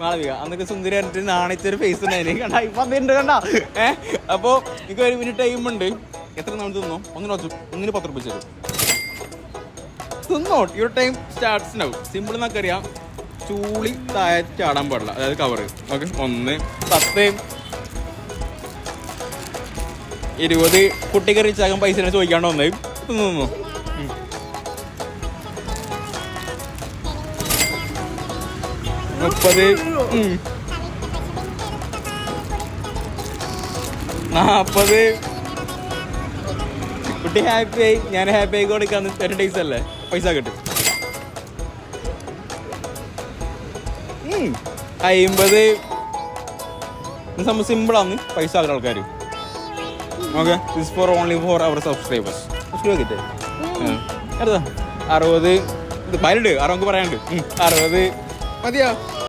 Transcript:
മാളവിക അന്നൊക്കെ സുന്ദരി എന്നിട്ട് ഒരു ഫേസ് ഉണ്ടായിരുന്നു കണ്ട ഇപ്പൊ അതുണ്ട് കണ്ട. ഏഹ് അപ്പോ എനിക്ക് ഒരു മിനിറ്റ് ടൈം ഉണ്ട്. എത്ര നമ്മൾ തിന്നോ? ഒന്നിന് ഒന്നിന് പത്ത് റുപ്യ തരും തിന്നോ? Your time starts now simple എന്നൊക്കെ അറിയാം. ചൂളി താഴെ ചാടാൻ പാടില്ല. അതായത് കവർ ഓക്കെ ഒന്ന് പത്ത് ഇരുപത്. കുട്ടിക്ക് ചാകം പൈസ ചോദിക്കാണ്ട് വന്നേ. തിന്നു. മുപ്പത്. ഉം. നാപ്പത്. കുട്ടി ഹാപ്പി ആയി. ഞാൻ ഹാപ്പി ആയി കൊടുക്കാന്ന് തേർട്ടി ഡേയ്സ് അല്ലേ? പൈസ കിട്ടും. അയിമ്പത്. സംഭവം സിമ്പിളാണ് പൈസ ആകുന്ന ആൾക്കാർ okay this for only for our subscribers അടുത്ത അറുപത്. ഇത് പതിനെട്ട് അറുപത് പറയാനുണ്ട്. അറുപത്. മതിയോ